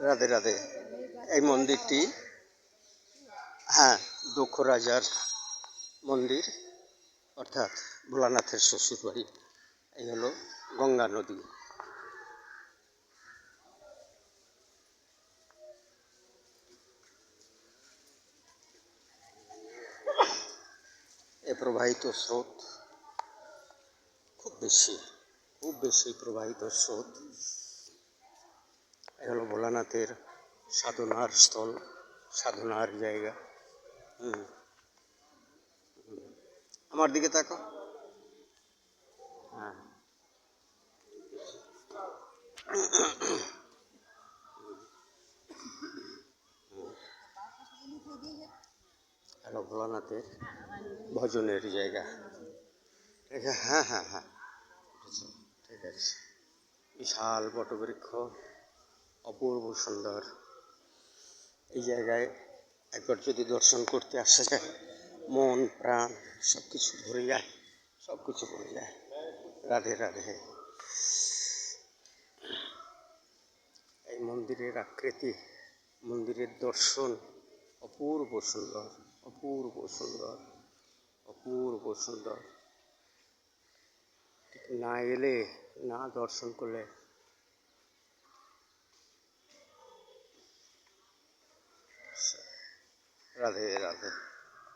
রাধে রাধে। এই মন্দিরটি হ্যাঁ দক্ষ রাজার মন্দির, অর্থাৎ ভোলানাথের শ্বশুর বাড়ি। এই হলো গঙ্গা নদী। এ প্রবাহিত স্রোত খুব বেশি খুব বেশি প্রবাহিত স্রোত এ হলো ভোলানাথের সাধনার স্থল, সাধনার জায়গা। আমার দিকে তাকো হ্যাঁ। হ্যালো, ভোলানাথের ভজনের জায়গা। হ্যাঁ হ্যাঁ হ্যাঁ। ঠিক আছে। বিশাল বটবৃক্ষ। অপূর্ব সুন্দর। এই জায়গায় একবার যদি দর্শন করতে আসা যায়, মন, প্রাণ সব কিছু ভরে যায় সব কিছু ভরে যায়। রাধে রাধে। এই মন্দিরের আকৃতি, মন্দিরের দর্শন অপূর্ব সুন্দর অপূর্ব সুন্দর অপূর্ব সুন্দর। না এলে, না দর্শন করলে রাধে রাধে